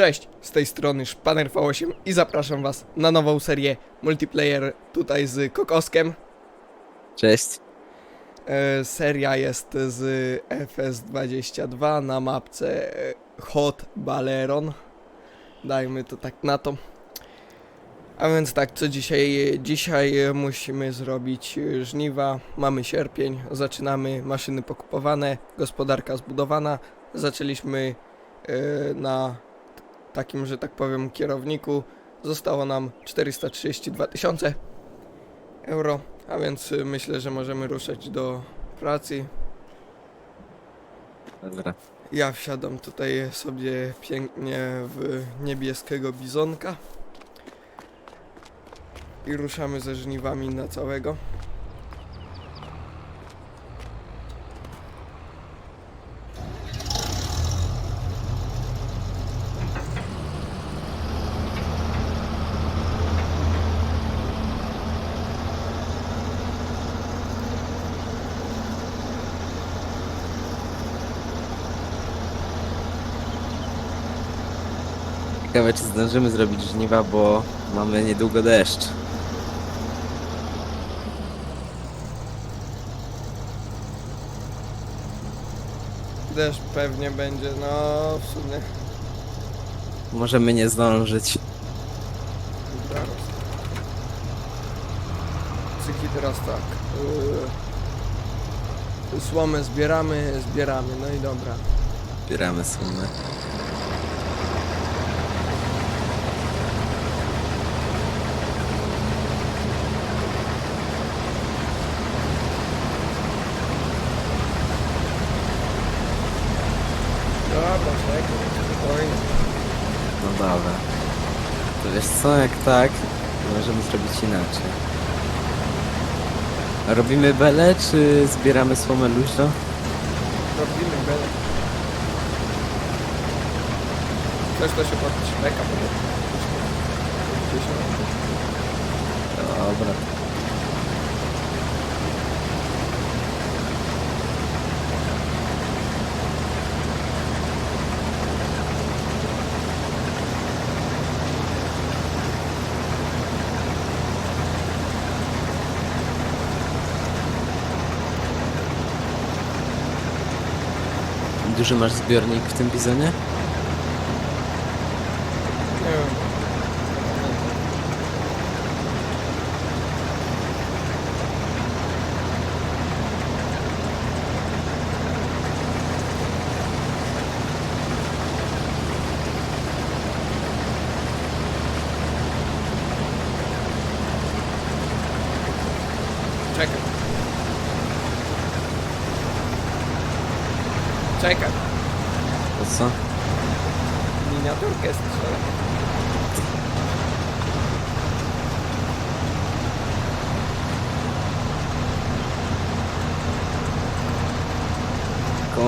Cześć, z tej strony Szpaner V8 i zapraszam was na nową serię multiplayer tutaj z Kokoskiem. Cześć. E, seria jest z FS22 na mapce e, Hot Baleron. Dajmy to tak na to. A więc tak, co dzisiaj? Dzisiaj musimy zrobić żniwa. Mamy sierpień, zaczynamy maszyny pokupowane, gospodarka zbudowana. Zaczęliśmy e, na takim, że tak powiem, kierowniku. Zostało nam 432 tysiące euro, a więc y, myślę, że możemy ruszać do pracy. Dobra. Ja wsiadam tutaj sobie pięknie w niebieskiego bizonka i ruszamy ze żniwami na całego. Ciekawe, czy zdążymy zrobić żniwa, bo mamy niedługo deszcz. Deszcz pewnie będzie, no w sumie Możemy nie zdążyć. zaraz. Cyki teraz tak. Yy, słomę zbieramy, zbieramy, no i dobra. Zbieramy sumę. No dobra. To wiesz co, jak tak, to możemy zrobić inaczej. Robimy belę, czy zbieramy słomę luźno? Robimy belę. Też to się podśmeka, bo gdzieś Dobra. Duży masz zbiornik w tym bizonie? Nie wiem. Czekaj. Czekaj. To co? Miniaturkę strzelę.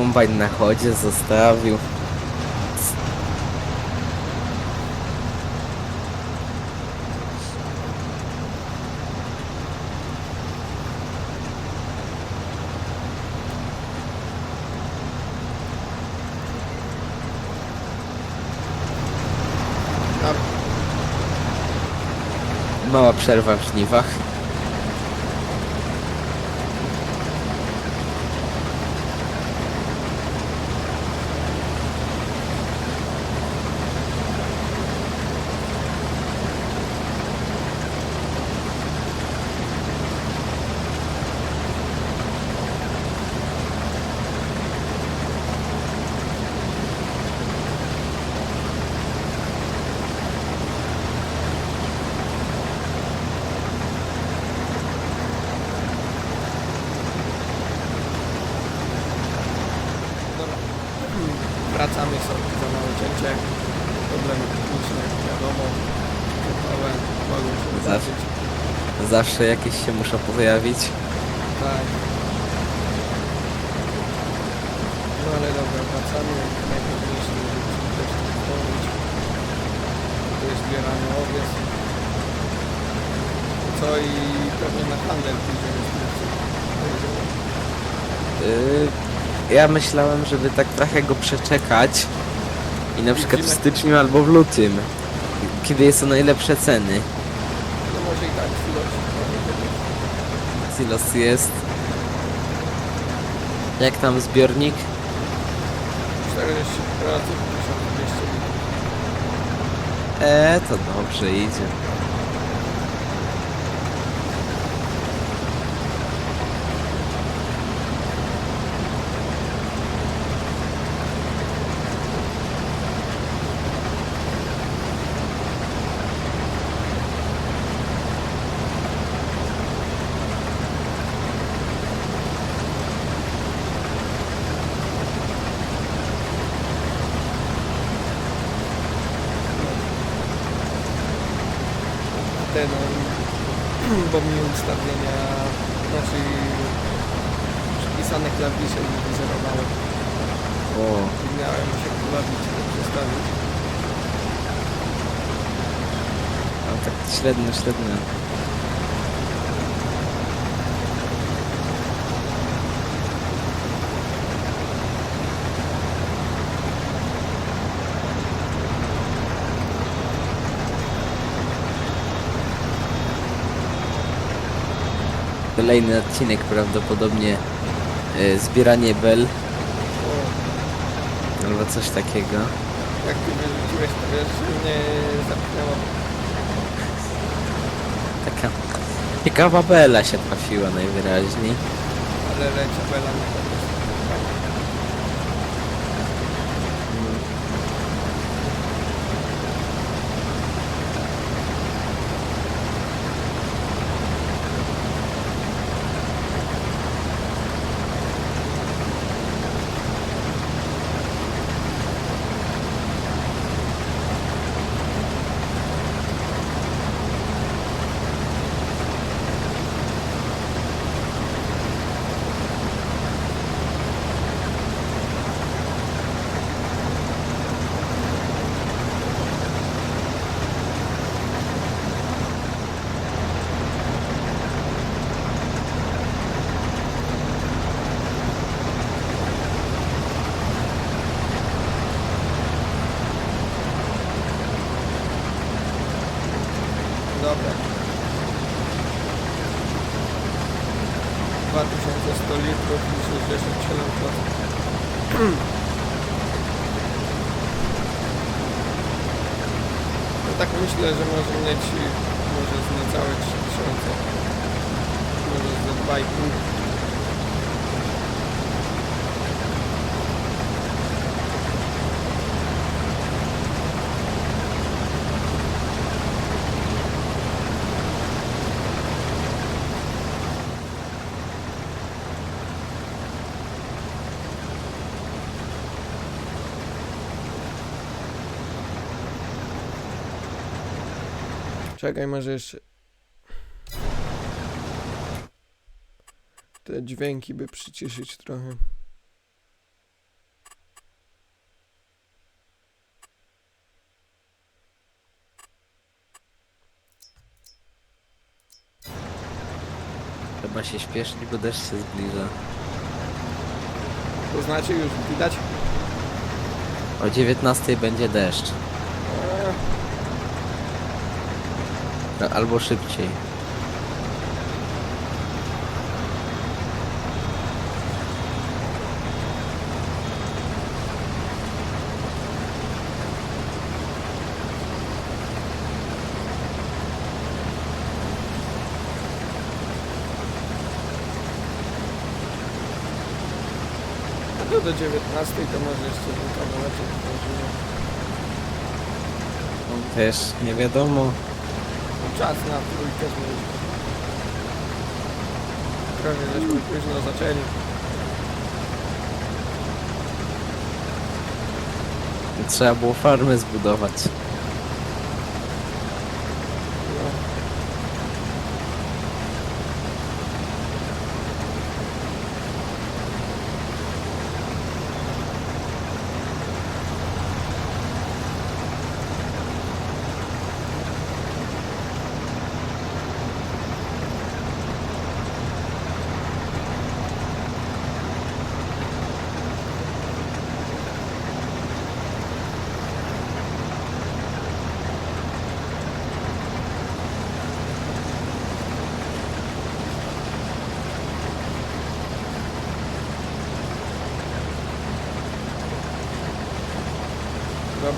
Kombajn na chodzie zostawił. Dobra. Mała przerwa w żniwach. Dobra. Wracamy sobie za małe cięcie. Problemy techniczne, wiadomo. Gotowe, mogą się wydarzyć. Zawsze jakieś się muszą pojawić. Tak. No ale dobra, wracamy. Najpewniejsze, że musimy też to wspomnieć. To jest zbierany owiec. Co i pewnie na handel pójdziemy z tym. Pojedziemy. Yy, ja myślałem, żeby tak trochę go przeczekać i na przykład w styczniu albo w lutym. Kiedy są najlepsze ceny. No może i tak, chwilę. Silos jest. Jak tam zbiornik? 40 1200 Eee, to dobrze idzie. Miałem się pobawić, przestawić. a tak średnio, średnio. Kolejny odcinek prawdopodobnie e, zbieranie bel albo coś takiego. jak ty wyrzuciłeś, to wiesz, mnie zapchnęło. Taka ciekawa bela się trafiła najwyraźniej. Ale leci bela mi po prostu. Dobra. 2100 litrów i 67 kg. No tak myślę, że może mieć może z niecałe 3000. Może z 2,5. Czekaj, może jeszcze... Te dźwięki by przyciszyć trochę. Trzeba się śpieszyć, bo deszcz się zbliża. To znaczy już widać? O 19 będzie deszcz. Eee, No, Albo szybciej. no do 19 to może jeszcze ten kawałeczek zdążymy. Też nie wiadomo. Czas na trójkę zmienić. Trochę żeśmy późno zaczęli. Trzeba było farmę zbudować.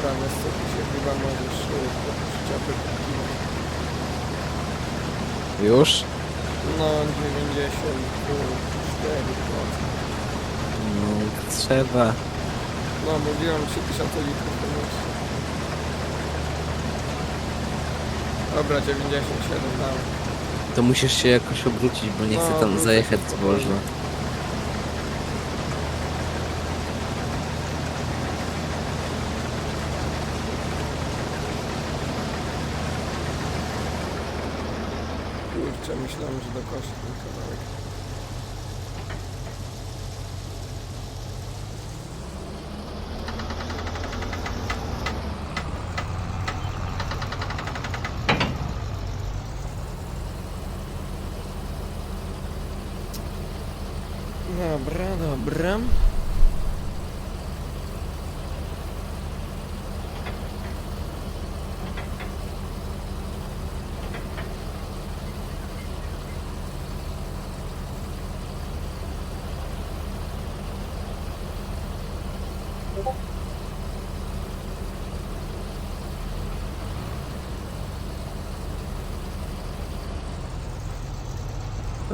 Co, tu się chyba możesz kupić. Już? No, 94%. No, trzeba. No, mówiłem 3000 litrów to jest. Dobra, 97 dałem. To musisz się jakoś obrócić, bo nie chcę No, tam zajechać się zboża. Kurczę, myślałem, że do kosza ten kawałek. Dobra, dobra.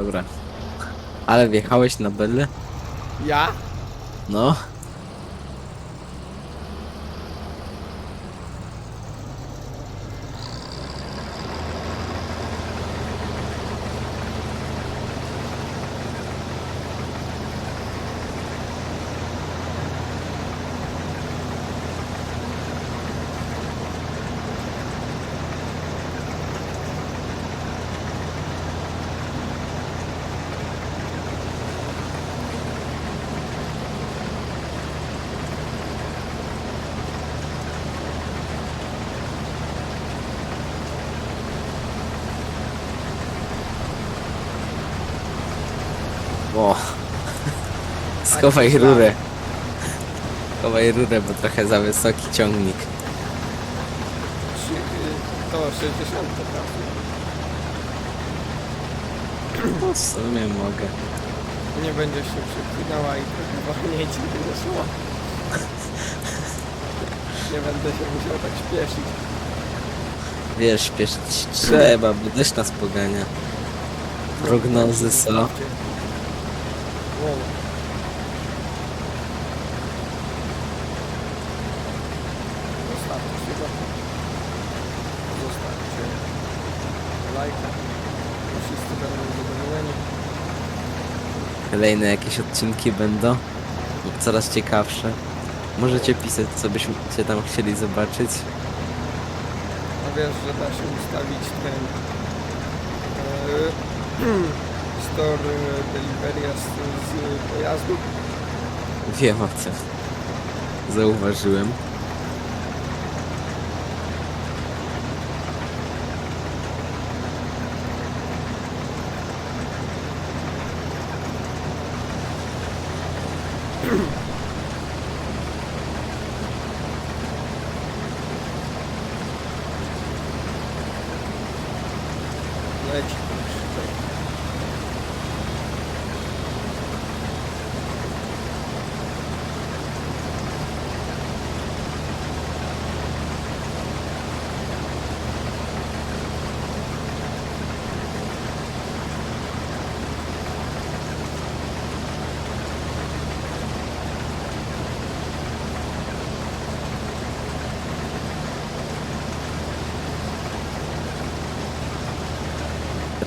Dobra. Ale wjechałeś na Belle? Ja? No. O. Schowaj rurę. Schowaj rurę, bo trochę za wysoki ciągnik. Trzy, y, to 60 trafił. No w sumie mogę. Nie będziesz się przeklinała i trochę wolniej ci będzie szło. Nie będę się musiał tak śpieszyć. Wiesz, śpieszyć trzeba, bo deszcz nas pogania. Prognozy są. Wow. Zostawcie się go. Zostawcie lajka. Wszyscy będą zadowoleni. Kolejne jakieś odcinki będą. Coraz ciekawsze. Możecie pisać, co byśmy cię tam chcieli zobaczyć. A wiesz, że da się ustawić ten e, store delivery z, z pojazdu. Wiem o tym. Zauważyłem. Leci.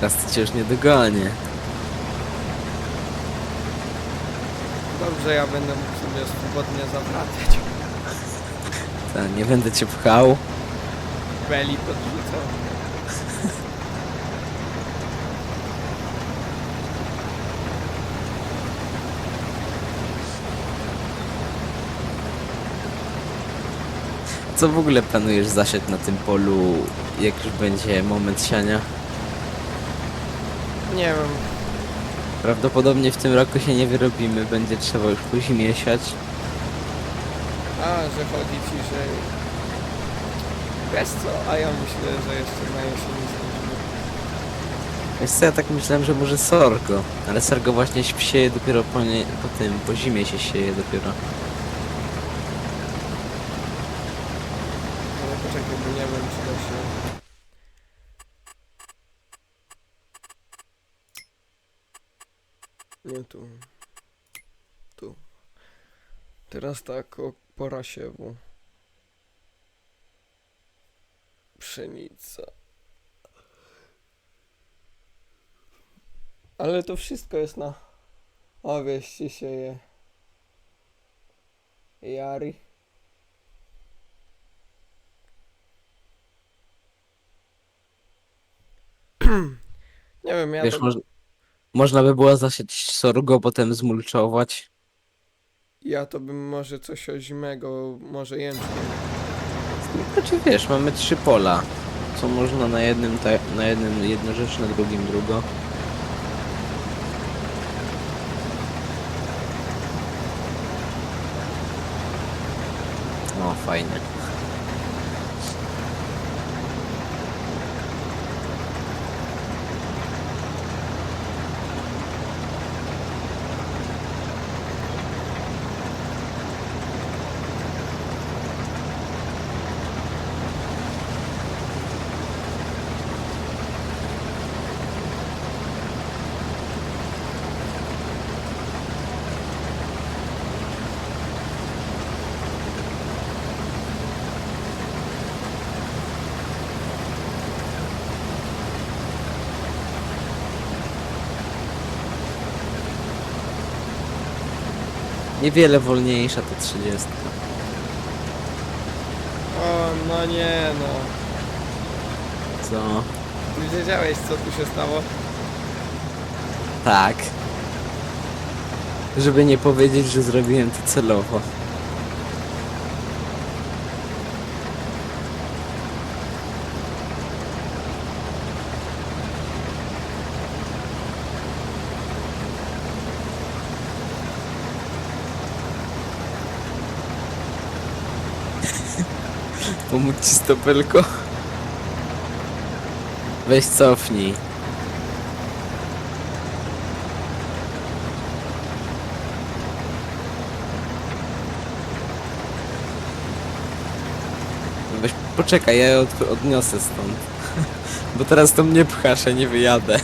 Teraz to cię już nie dogonię. Dobrze, ja będę mógł sobie swobodnie zawracać. Ta, nie będę cię pchał. Beli podrzucał. Co w ogóle planujesz zasiać na tym polu, jak już będzie moment siania? Nie wiem, Prawdopodobnie w tym roku się nie wyrobimy, będzie trzeba już po zimie siać. a że chodzi ci, że... Wiesz co, a ja myślę, że jeszcze na jesieni zdążymy. Wiesz co, ja tak myślałem, że może sorgo, ale sorgo właśnie się sieje dopiero po, nie, po tym, po zimie się sieje dopiero. Czekaj, bo nie wiem, czy da się... Nie tu. Tu. Teraz tak, o, pora siewu. Pszenica. Ale to wszystko jest na... O, wieście się je. Jari. Nie wiem, ja Wiesz, to, moż, można by było zasiać sorgo, potem zmulczować. ja to bym może coś ozimego, może jęczmień. Znaczy wiesz, mamy trzy pola. Co można na jednym, ta, na jednym jedno rzecz, na drugim drugo. O, fajnie. Niewiele wolniejsza to 30. O, no nie no. Co? Ty wiedziałeś, co tu się stało? Tak. Żeby nie powiedzieć, że zrobiłem to celowo. Pomóc ci stopelko? Weź cofnij. Weź poczekaj, ja je od, odniosę stąd. Bo teraz to mnie pchasz, ja nie wyjadę.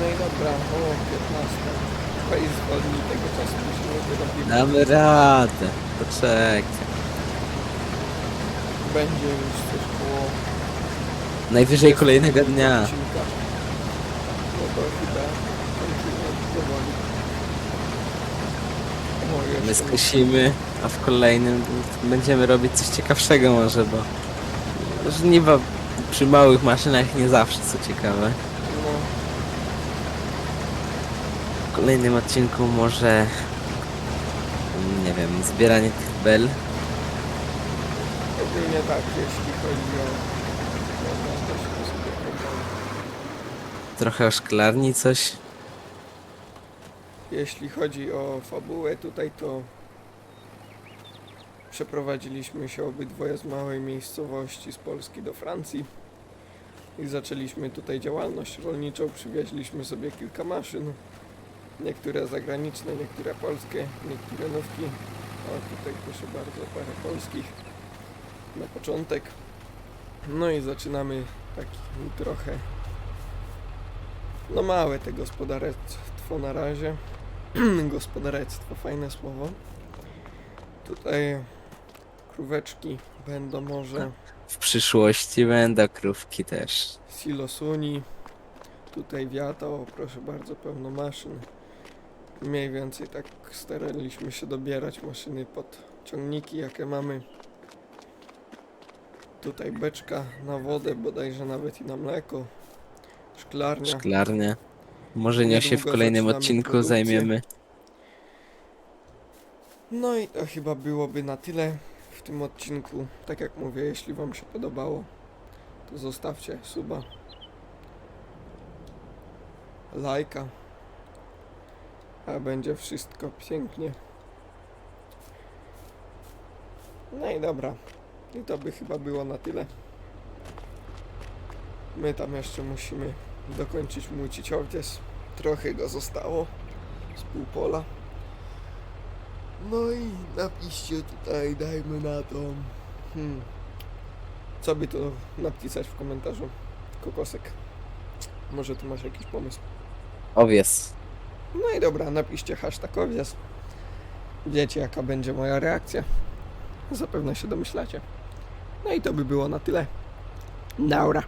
No i dobra, o 15. Weź zwolnij tego czasu, Damy radę. Poczekaj. Będzie już coś koło Najwyżej kolejnego dnia. odcinka. No to chyba kończymy powoli. O, My jeszcze skosimy, a w kolejnym będziemy robić coś ciekawszego może, bo żniwa przy małych maszynach nie zawsze co ciekawe. No, W kolejnym odcinku może zbieranie tych bel. ogólnie tak, jeśli chodzi o... Trochę o szklarni coś. Jeśli chodzi o fabułę tutaj, to przeprowadziliśmy się obydwoje z małej miejscowości z Polski do Francji i zaczęliśmy tutaj działalność rolniczą. Przywieźliśmy sobie kilka maszyn, niektóre zagraniczne, niektóre polskie, niektóre nówki. O, tutaj proszę bardzo, parę polskich na początek. No i zaczynamy taki trochę no małe te gospodarstwo na razie. Gospodarstwo, fajne słowo. Tutaj króweczki będą może W przyszłości będą krówki też. silosuni. Tutaj wiato, proszę bardzo, pełno maszyn. Mniej więcej tak staraliśmy się dobierać maszyny pod ciągniki, jakie mamy. Tutaj beczka na wodę, bodajże nawet i na mleko. Szklarnia. Szklarnie. Może nie się w Niedługo kolejnym zaczynamy odcinku produkcję. zajmiemy. No i to chyba byłoby na tyle w tym odcinku. Tak jak mówię, jeśli Wam się podobało, to zostawcie suba, lajka, a będzie wszystko pięknie. No i dobra, i to by chyba było na tyle. My tam jeszcze musimy dokończyć młócić owdzies. Trochę go zostało z pół pola. No i napiszcie tutaj, dajmy na to. Hmm. Co by to napisać w komentarzu? Kokosek. Może tu masz jakiś pomysł. Owies. No i dobra, napiszcie hashtag owies. Wiecie jaka będzie moja reakcja. Zapewne się domyślacie. No i to by było na tyle. Naura.